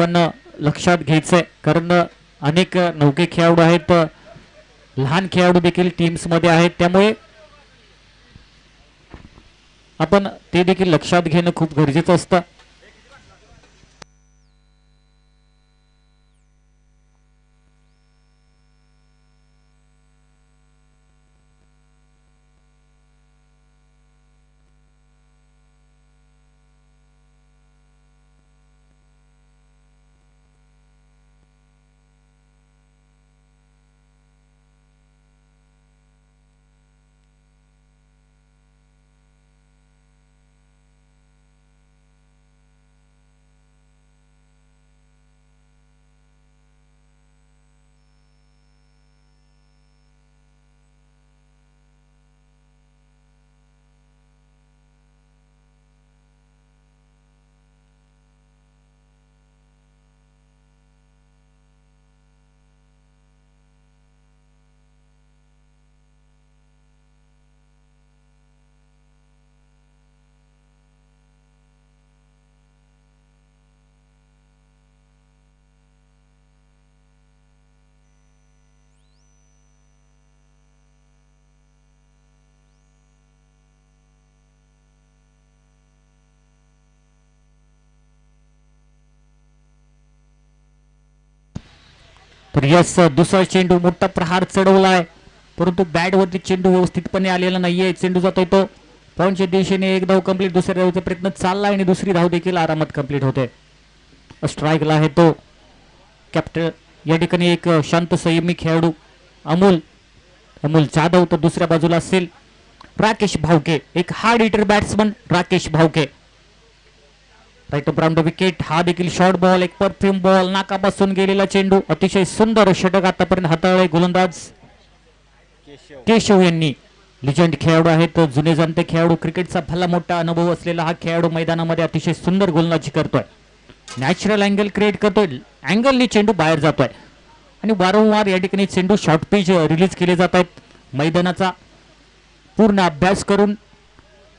आपण लक्षात घ्यायचंय कारण अनेक नौके खेळाडू आहेत लहान खेळाडू देखील टीम्समध्ये आहेत त्यामुळे आपण ते देखील लक्षात घेणं खूप गरजेचं असतं. तर यस दुसरा चेंडू मोठा प्रहार चढवलाय. परंतु बॅट वरती चेंडू व्यवस्थितपणे आलेला नाहीये. चेंडू जातोय तो पवनच्या दिशेने एक धाव कंप्लीट दुसऱ्या धावचा प्रयत्न चालला आणि दुसरी धाव देखील आरामात कंप्लीट होते. स्ट्राईकला आहे तो. कॅप्टन या ठिकाणी एक शांत संयमी खेळाडू अमोल. अमोल जाधव तर दुसऱ्या बाजूला असेल. राकेश भावके एक hard hitter batsman Rakesh Bhavke. Right round wicket हा देखील शॉर्ट बॉल एक परफ्यूम बॉल नाकापासून गेलेला चेंडू अतिशय सुंदर षटक आतापर्यंत हाताळले गोलंदाज. केशव यांनी. लिजंड खेळाडू आहेत. जुने जाणते खेळाडू. क्रिकेटचा भला मोठा अनुभव असलेला हा खेळाडू मैदानामध्ये अतिशय सुंदर गोलंदाजी करतोय. नॅचरल अँगल क्रिएट करतोय. अँगलनी चेंडू बाहेर जातोय. आणि वारंवार या ठिकाणी चेंडू शॉर्ट पिच रिलीज केले जात आहेत. मैदानाचा पूर्ण अभ्यास करून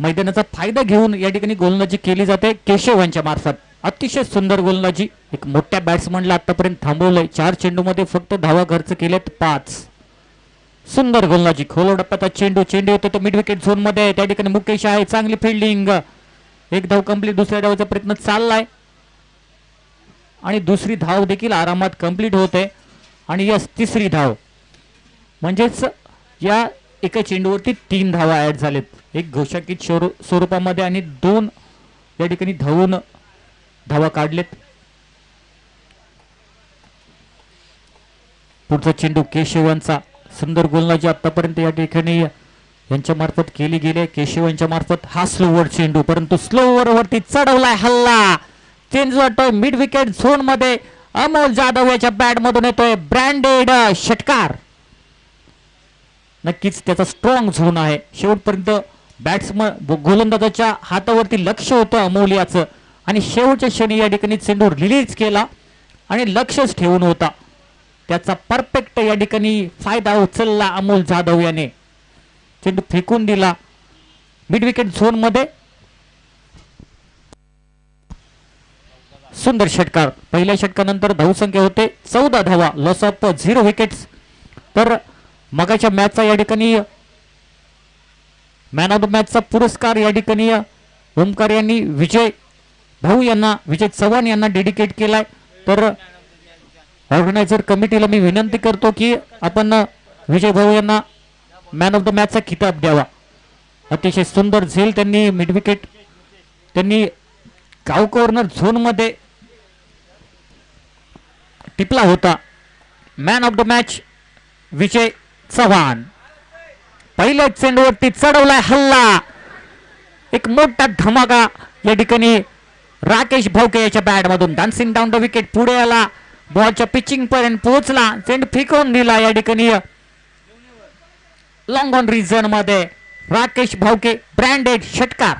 मैदानाचा फायदा घेऊन या ठिकाणी गोलंदाजी केली जाते. केशव यांच्या मार्फत. अतिशय सुंदर गोलंदाजी. एक मोठ्या बॅट्समनला आतापर्यंत थांबवलंय. चार चेंडूमध्ये फक्त धावा खर्च केलेत पाच. सुंदर गोलंदाजी. खोलो टप्प्याचा चेंडू चेंडू येतो. तो मिड विकेट झोनमध्ये आहे. त्या ठिकाणी मुकेश आहे. चांगली फिल्डिंग एक धाव कंप्लीट दुसऱ्या धावाचा प्रयत्न चाललाय. आणि दुसरी धाव देखील आरामात कंप्लीट होते. आणि यस तिसरी धाव. म्हणजेच या एका चेंडूवरती तीन धावा ऍड झालेत. एक घोषाकीत स्वरू स्वरूपामध्ये आणि दोन या ठिकाणी धावून धावा काढलेत. पुढचा चेंडू केशवांचा सुंदर गोलंदाजी आतापर्यंत या ठिकाणी यांच्या मार्फत केली गेली केशव यांच्या मार्फत हा स्लोवर चेंडू परंतु स्लोवर वरती चढवलाय हल्ला. चेंडू वाटतोय मिड विकेट झोनमध्ये अमोल जाधव याच्या बॅट मधून येतोय. ब्रँडेड षटकार. नक्कीच त्याचा स्ट्रॉंग झोन आहे. शेवटपर्यंत बॅट्समन गोलंदाजाच्या हातावरती लक्ष होतं अमोल याचं आणि शेवटच्या क्षणी या ठिकाणी चेंडू रिलीज केला आणि लक्षच ठेवून होता. त्याचा परफेक्ट या ठिकाणी फायदा उचलला अमोल जाधव याने. चेंडू फेकून दिला. मिड विकेट झोनमध्ये सुंदर षटकार. पहिल्या षटकानंतर धावसंख्या होते. चौदा धावा लॉस ऑफ झिरो विकेट्स तर मगाच्या मॅचचा या ठिकाणी मॅन ऑफ द मॅचचा पुरस्कार या ठिकाणी ओमकार यांनी विजय भाऊ यांना विजय चव्हाण यांना डेडिकेट केलाय. तर ऑर्गनायझर कमिटीला मी विनंती करतो की आपण विजय भाऊ यांना मॅन ऑफ द मॅचचा किताब द्यावा. अतिशय सुंदर झेल त्यांनी मिडविकेट त्यांनी गाव कॉर्नर झोनमध्ये टिपला होता. Man of the match Vijay Chavan. पहिल्या चेंडूवरती चढवलाय हल्ला. एक मोठा धमाका या ठिकाणी राकेश भावके याच्या बॅटमधून डान्सिंग डाऊन द विकेट पुढे आला. बॉलच्या पिचिंग पर्यंत पोहोचला. चेंडू फेकवून दिला या ठिकाणी. लॉंग ऑन रिझनमध्ये राकेश भावके ब्रँडेड षटकार.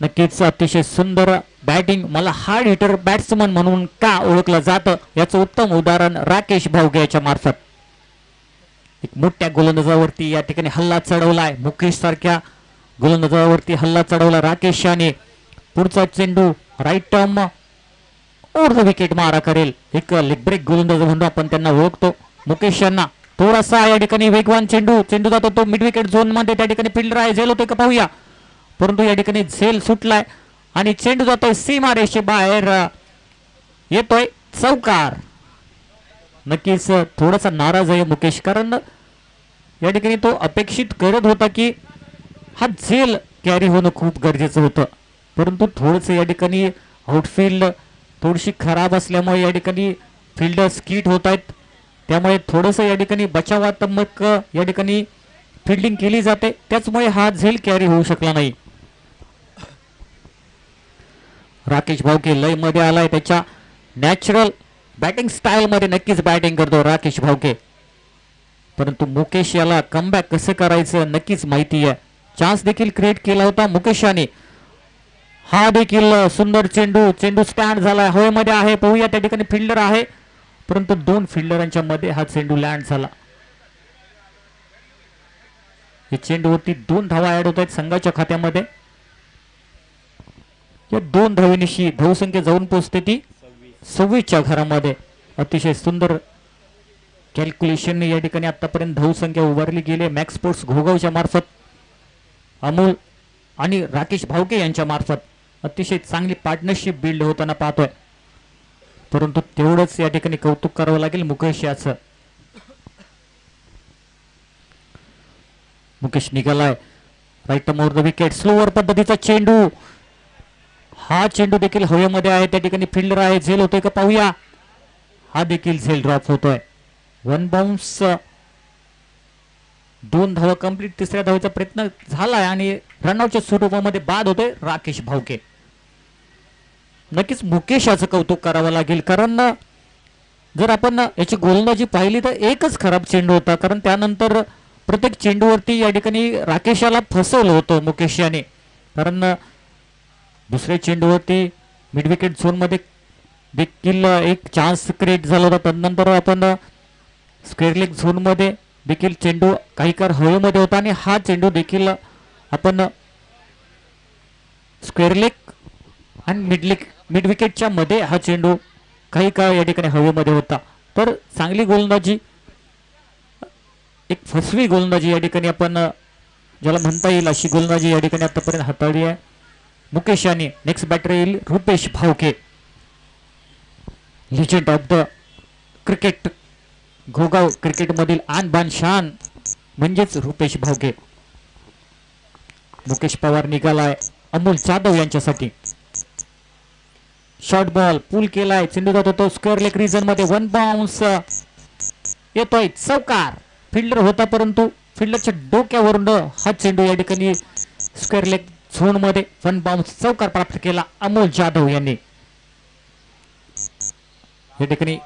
नक्कीच अतिशय सुंदर बॅटिंग मला हार्ड हिटर बॅट्समन म्हणून का ओळखलं जातं? याचं उत्तम उदाहरण राकेश भावके याच्या मार्फत. एक मोठ्या गोलंदाजावरती या ठिकाणी हल्ला चढवलाय. मुकेश सारख्या गोलंदाजावरती हल्ला चढवला राकेश याने पुढचा चेंडू right arm over the wicket मारा करेल. एक लेग ब्रेक गोलंदाज म्हणून आपण त्यांना ओळखतो. मुकेश यांना थोडासा या ठिकाणी वेगवान चेंडू. चेंडू जातो तो मिड विकेट झोनमध्ये. त्या ठिकाणी फिल्डर आहे. झेल होतोय का पाहूया. परंतु या ठिकाणी झेल सुटलाय. आणि चेंडू जातोय सीमा रेषे बाहेर. येतोय चौकार. नक्कीच थोडासा नाराज आहे मुकेश कारण या ठिकाणी तो अपेक्षित करत होता की हा झेल कॅरी होणं खूप गरजेचं होतं. परंतु थोडंसं या ठिकाणी आउटफील्ड थोडीशी खराब असल्यामुळे या ठिकाणी फिल्डर स्किट होत आहेत. त्यामुळे थोडंसं या ठिकाणी बचावात्मक या ठिकाणी फिल्डिंग केली जाते. त्याचमुळे हा झेल कॅरी होऊ शकला नाही. राकेश भावके लयमध्ये आलाय त्याच्या नॅचरल बॅटिंग स्टाईल मध्ये नक्कीच बॅटिंग करतो राकेश भावके परंतु मुकेश याला कमबॅक कसं करायचं नक्कीच माहिती आहे. चान्स देखील क्रिएट केला होता मुकेश याने हा देखील सुंदर चेंडू चेंडू स्टँड झाला. हवेमध्ये आहे पाहूया त्या ठिकाणी फिल्डर आहे. परंतु दोन फिल्डरांच्या मध्ये हा चेंडू लँड झाला. हे चेंडूवरती दोन धावा ऍड होत आहेत संघाच्या खात्यामध्ये. या दोन धावेनिशी धावसंख्या जाऊन पोहोचते ती. सव्वीसच्या घरामध्ये अतिशय सुंदर कॅल्क्युलेशन या ठिकाणी आतापर्यंत धावसंख्या उभारली गेली मॅक्स स्पोर्ट्स घोगावच्या मार्फत अमोल आणि राकेश भावके यांच्या मार्फत अतिशय चांगली पार्टनरशिप बिल्ड होताना पाहतोय. परंतु तेवढंच या ठिकाणी कौतुक करावं लागेल मुकेश याचं. Mukesh निघालाय. Right arm over the wicket slower पद्धतीचा चेंडू. हा चेंडू देखील हवेमध्ये आहे त्या ठिकाणी फिल्डर आहे झेल होतोय का पाहूया. हा देखील झेल ड्रॉप होतोय. वन बाउन्स दोन धावा कंप्लीट तिसऱ्या धावेचा प्रयत्न झालाय आणि रनआउटच्या स्वरूपामध्ये बाद होतोय राकेश भावके नक्कीच मुकेश याचं कौतुक करावं लागेल कारण जर आपण याची गोलंदाजी पाहिली तर एकच खराब चेंडू होता कारण त्यानंतर प्रत्येक चेंडूवरती या ठिकाणी राकेश याला फसवलं होतं मुकेश याने. कारण दुसऱ्या चेंडूवरती मिड विकेट झोनमध्ये देखील एक चान्स क्रिएट झाला होता. तदनंतर आपण स्क्वेअर लेग झोनमध्ये देखील चेंडू काही काळ हवेमध्ये होता आणि हा चेंडू देखील आपण स्क्वेअर लेग आणि मिडलेग मिड विकेटच्या मध्ये हा चेंडू काही काळ या ठिकाणी हवेमध्ये होता. तर चांगली गोलंदाजी एक फसवी गोलंदाजी या ठिकाणी आपण ज्याला म्हणता येईल अशी गोलंदाजी या ठिकाणी आतापर्यंत हाताळली आहे. मुकेश याने नेक्स्ट बॅटर येईल Rupesh Bhavke legend of the cricket Ghogaon क्रिकेटमधील आन बान शान म्हणजेच रुपेश भावके मुकेश पवार निघालाय अमोल जाधव यांच्यासाठी. शॉर्ट बॉल पूल केलाय चेंडू जातो तो स्क्वेअर लेग रिजनमध्ये वन बाउन्स येतोय चौकार. फिल्डर होता परंतु फिल्डरच्या डोक्यावरून हा चेंडू या ठिकाणी स्क्वेअर लेग झोनमध्ये फन वन बाउन्स चौकार प्राप्त केला. अमोल जाधव यांनी. या ठिकाणी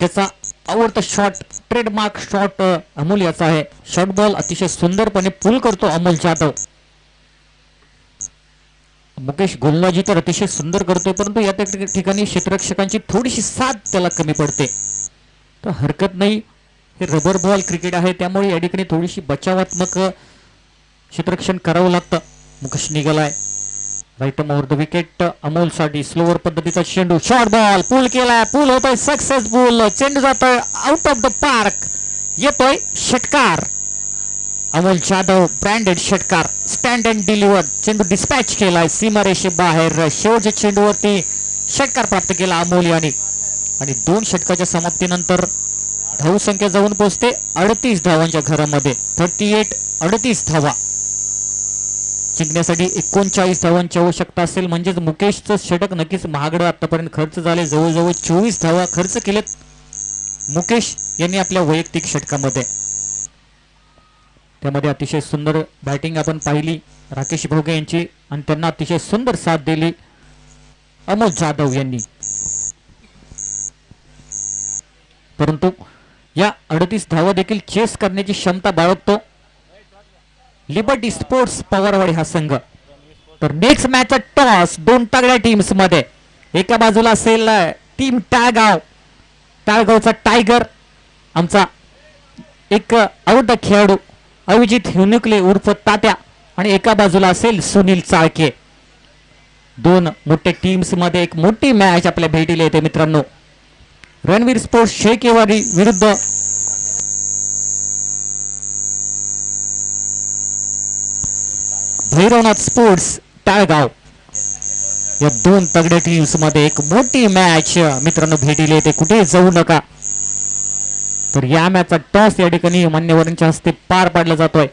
त्याचा आवडता शॉट ट्रेडमार्क शॉट अमोल याचा आहे. शॉर्ट बॉल अतिशय सुंदरपणे पुल करतो अमोल जाधव. मुकेश गोलंदाजी तर अतिशय सुंदर करतोय परंतु या ठिकाणी क्षेत्ररक्षकांची थोडीशी साथ त्याला कमी पडते. तर हरकत नाही. हे रबर बॉल क्रिकेट आहे. त्यामुळे या ठिकाणी थोडीशी बचावात्मक क्षेत्ररक्षण करावं लागतं. Mukesh निघालाय right arm over the wicket अमोलसाठी slower पद्धतीचा चेंडू शॉर्ट बॉल पूल केलाय पूल होतोय सक्सेसफुल चेंडू जातोय आउट ऑफ द पार्क येतोय षटकार अमोल जाधव ब्रँडेड षटकार स्टँड अँड डिलिव्हर चेंडू डिस्पॅच केलाय सीमारेषे बाहेर शेवटच्या चेंडूवरती षटकार प्राप्त केला अमोल याने. आणि दोन षटकाच्या समाप्तीनंतर धावसंख्या जाऊन पोहोचते अडतीस धावांच्या घरामध्ये. थर्टी एट अडतीस धावा. जिंकण्यासाठी एकोणचाळीस धावांची आवश्यकता असेल. म्हणजेच मुकेशचं षटक नक्कीच महागडं आतापर्यंत खर्च झाले. जवळजवळ चोवीस धावा खर्च केलेत मुकेश यांनी आपल्या वैयक्तिक षटकामध्ये. त्यामध्ये अतिशय सुंदर बॅटिंग आपण पाहिली. राकेश भोगे यांची आणि त्यांना अतिशय सुंदर साथ दिली. अमोल जाधव यांनी. परंतु या अडतीस धावा देखील चेस करण्याची क्षमता बाळगतो. लिबर्टी स्पोर्ट्स पवारवाडी हा संघ. तर नेक्स्ट मॅच टॉस दोन तगड्या टीम्समध्ये. एका बाजूला असेल टीम टाळगाव. टाळगावचा टायगर आमचा एक आवडता खेळाडू अभिजित हिनुकले उर्फ तात्या आणि एका बाजूला असेल सुनील चाळके. दोन मोठ्या टीम्समध्ये एक मोठी मॅच आपल्या भेटीला येते मित्रांनो. रणवीर स्पोर्ट्स शेकेवारी विरुद्ध भैरवनाथ स्पोर्ट्स टाळगाव या दोन तगड्या टीम्समध्ये एक मोठी मॅच मित्रांनो भेटीला ते कुठे जाऊ नका. तर या मॅचचा टॉस या ठिकाणी मान्यवरांच्या हस्ते पार पाडला जातोय.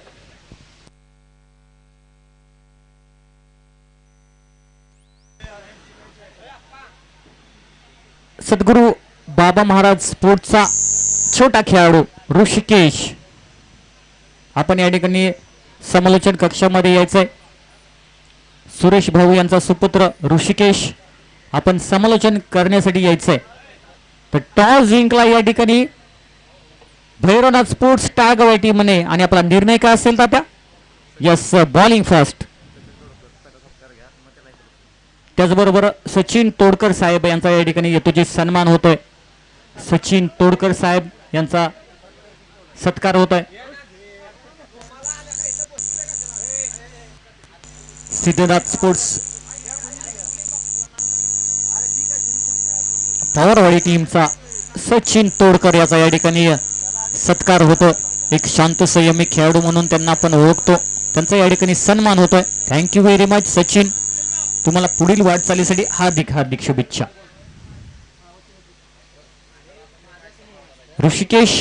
सद्गुरू बाबा महाराज स्पोर्ट्सचा छोटा खेळाडू ऋषिकेश. आपण या ठिकाणी समालोचन कक्षामध्ये यायचंय. सुरेश भाऊ यांचा सुपुत्र ऋषिकेश आपण समालोचन करण्यासाठी यायचंय. तर टॉस जिंकला या ठिकाणी. भैरवनाथ स्पोर्ट्स टाळगाव या म्हणे आणि आपला निर्णय काय असेल तात्या? यस बॉलिंग फर्स्ट त्याचबरोबर सचिन तोडकर साहेब यांचा या ठिकाणी यथोचित सन्मान होतोय. सचिन तोडकर साहेब यांचा सत्कार होतोय. सिद्धनाथ स्पोर्ट्स. पवारवाडी टीमचा सचिन तोडकर याचा या ठिकाणी सत्कार होतो एक शांत संयमी खेळाडू म्हणून त्यांना आपण ओळखतो. त्यांचा या ठिकाणी सन्मान होतोय. Thank you very much Sachin. तुम्हाला पुढील वाटचालीसाठी हार्दिक हार्दिक शुभेच्छा. ऋषिकेश.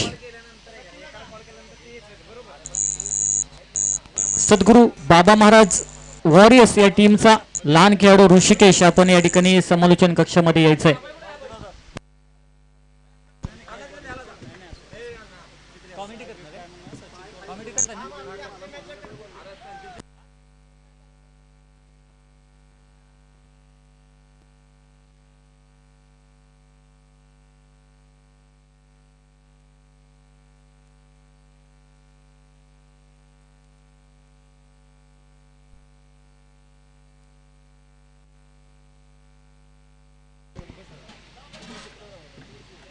सद्गुरू बाबा महाराज वॉरियर्स या टीमचा लहान खेळाडू ऋषिकेश आपण या ठिकाणी समालोचन कक्षामध्ये यायचंय.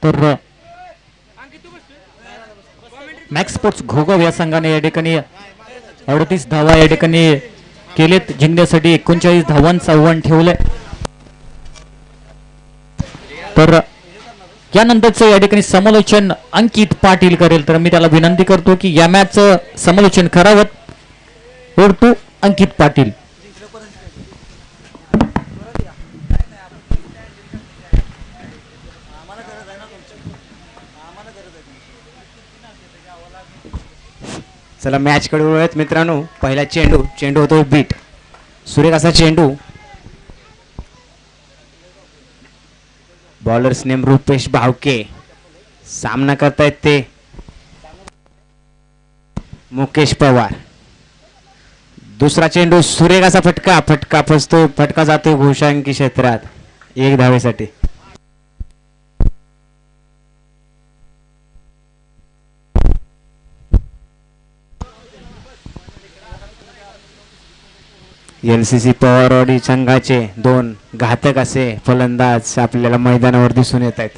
तर मॅक्स स्पोर्ट्स घोगव या संघाने या ठिकाणी अडतीस धावा या ठिकाणी केलेत. जिंकण्यासाठी एकोणचाळीस धावांचं आव्हान ठेवलंय. तर यानंतरचं या ठिकाणी समालोचन अंकित पाटील करेल. तर मी त्याला विनंती करतो की या मॅचचं समालोचन करावं. ओढतो अंकित पाटील. चला मॅचकडे वळूयात मित्रांनो. पहिला चेंडू चेंडू होतो बीट. सुरेख असा चेंडू. Bowlers name Rupesh Bhavke. सामना करतायत ते. मुकेश पवार. दुसरा चेंडू सुरेख असा फटका. फटका फसतो फटका जातो घोषांकी क्षेत्रात. एक धावेसाठी. एल सी सी पवारवाडी संघाचे दोन घातक असे फलंदाज आपल्याला मैदानावर दिसून येत आहेत.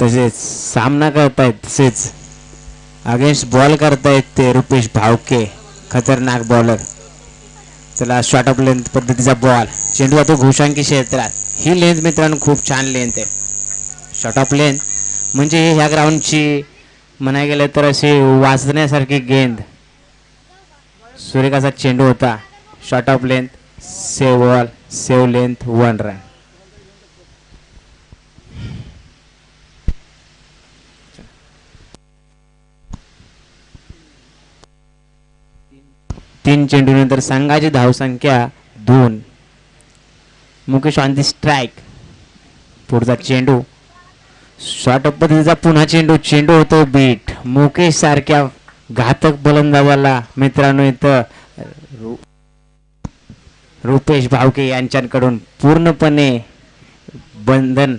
तसेच सामना करतायत तसेच अगेन्स्ट बॉल करतायत ते रुपेश भावके खतरनाक बॉलर चला शॉर्ट ऑफ लेंथ पद्धतीचा बॉल चेंडू जातो घोषांकी क्षेत्रात. ही लेंथ मित्रांनो खूप छान लेंथ आहे. शॉर्ट ऑफ लेंथ म्हणजे ह्या ग्राउंडची म्हणाय गेलं तर अशी वाचण्यासारखी गेंद. सूर्यकाचा चेंडू होता. Short of length save ball save length one run तीन चेंडूनंतर संघाची धावसंख्या दोन. मुकेश ऑन दी स्ट्राईक पुढचा चेंडू. शॉर्ट पद्धतीचा पुन्हा चेंडू चेंडू होतो बीट. मुकेश सारख्या घातक बलंदाबाला मित्रांनो इथं रुपेश भावके यांच्याकडून पूर्णपणे बंधन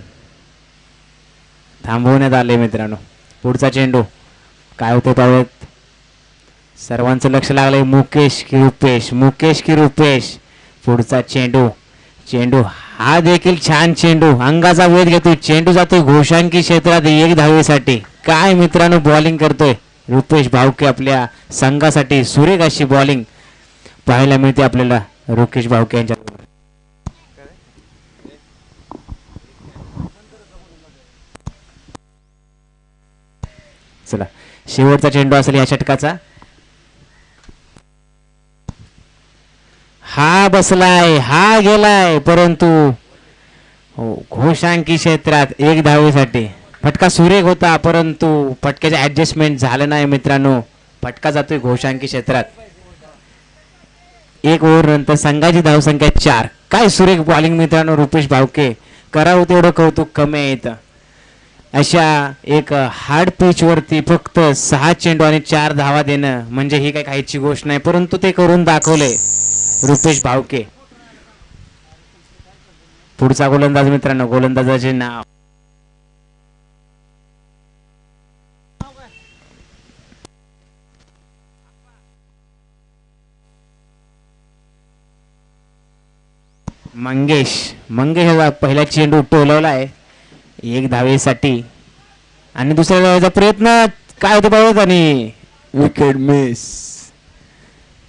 थांबवण्यात आले मित्रांनो. पुढचा चेंडू. काय होते पाहूयात. सर्वांचं लक्ष लागलंय मुकेश की रुपेश. मुकेश की रुपेश. पुढचा चेंडू. चेंडू हा देखील छान चेंडू. अंगाचा वेध घेतोय. चेंडू जातोय घोषांकी क्षेत्रात एक धावेसाठी. काय मित्रांनो बॉलिंग करतोय? रुपेश भावके आपल्या संघासाठी सुरेख अशी बॉलिंग पाहायला मिळते आपल्याला रुकेश भावके यांच्या चला. शेवटचा चेंडू असेल या षटकाचा. हा बसलाय हा गेलाय परंतु हो घोषांकी क्षेत्रात एक धावेसाठी फटका सुरेख होता परंतु फटक्याचे ऍडजस्टमेंट झालं नाही मित्रांनो. फटका जातोय घोषांकी क्षेत्रात. एक ओव्हर नंतर संघाची धावसंख्या चार. काय सुरेख बॉलिंग मित्रांनो रुपेश भावके. करावं तेवढं कौतुक कमी आहे इथं अशा एक हार्ड पिच वरती फक्त सहा चेंडू आणि चार धावा देणं म्हणजे ही काही काहीची गोष्ट नाही परंतु ते करून दाखवलंय रुपेश भावके. पुढचा गोलंदाज मित्रांनो गोलंदाजाचे नाव. मंगेश. मंगेश पहिला चेंडू टोलवला आहे. एक धावेसाठी. आणि दुसऱ्या धावेचा प्रयत्न. काय होतो बघत आणि विकेट मिस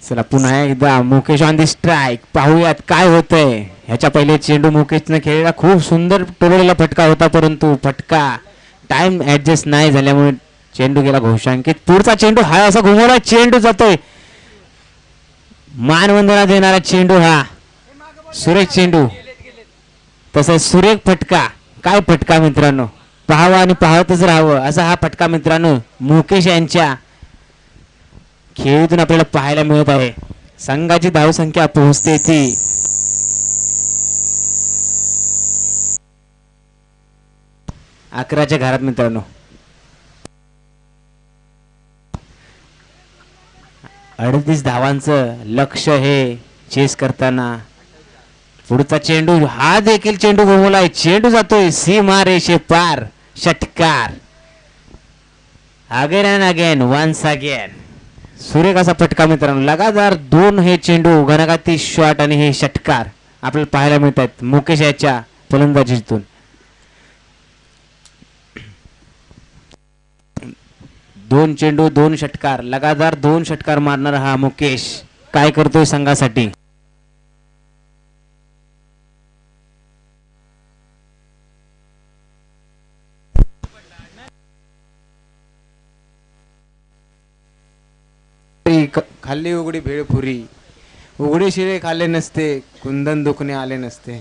चला पुन्हा एकदा मुकेश ऑन दी स्ट्राईक पाहूयात काय होतंय. ह्याच्या पहिले चेंडू मुकेशनं खेळला. खूप सुंदर टोललेला फटका होता परंतु फटका टाइम ऍडजस्ट नाही झाल्यामुळे चेंडू गेला घोषांकित. पुढचा चेंडू हा असा घुमवला चेंडू जातोय. मानवंदना देणारा चेंडू हा. सुरेख चेंडू. तसंच सुरेख फटका. काय फटका मित्रांनो? पाहावा आणि पाहतच राहावं असा हा फटका मित्रांनो मुकेश यांच्या खेळीतून आपल्याला पाहायला मिळत आहे. संघाची धावसंख्या पोहोचते ती. अकराच्या घरात मित्रांनो. अडतीस धावांचं लक्ष हे चेस करताना. पुढचा चेंडू हा देखील चेंडू घुमवलाय चेंडू जातोय. सीमा रेषे पार. षटकार. Again and again once again सुरेख असा फटका मित्रांनो. लगातार दोन हे चेंडू घनघाती शॉट आणि हे षटकार आपल्याला पाहायला मिळत आहेत मुकेश याच्या फलंदाजीतून. दोन चेंडू दोन षटकार. लगातार दोन षटकार मारणारा हा मुकेश. काय करतोय संघासाठी क- खाल्ली उघडी भेळपुरी उघडे शिळे खाल्ले नसते कुंदन दुखणे आले नसते.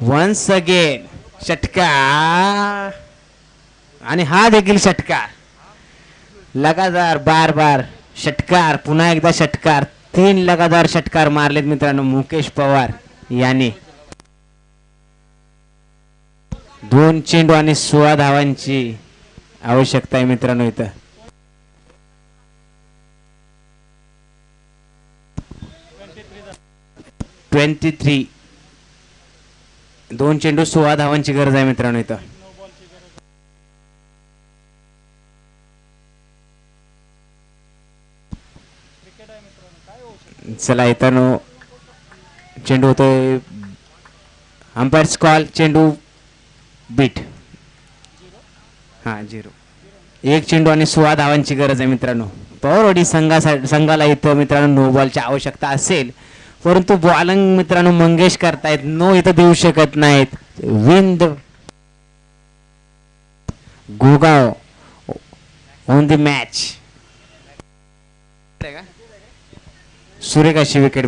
वन्स अगेन षटका आणि हा देखील षटकार लगातार बार बार षटकार पुन्हा एकदा षटकार. तीन लगातार षटकार मारलेत मित्रांनो मुकेश पवार याने. दोन चेंडू आणि सोळा धावांची आवश्यकता आहे मित्रांनो इथं. Twenty three. दोन चेंडू सोळा धावांची गरज आहे मित्रांनो इथं. चला इथं चेंडू होतोय. अंपायर्स कॉल चेंडू बीट. हा झिरो एक चेंडू आणि सोळा धावांची गरज आहे मित्रांनो. पॉवरवाडी संघासाठी संघाला इथं मित्रांनो नो बॉलची आवश्यकता असेल. परंतु बॉलिंग मित्रांनो मंगेश करतायत नो इथं देऊ शकत नाहीत. विंद गोगाव ऑन द मॅच सूर्यकाशी विकेट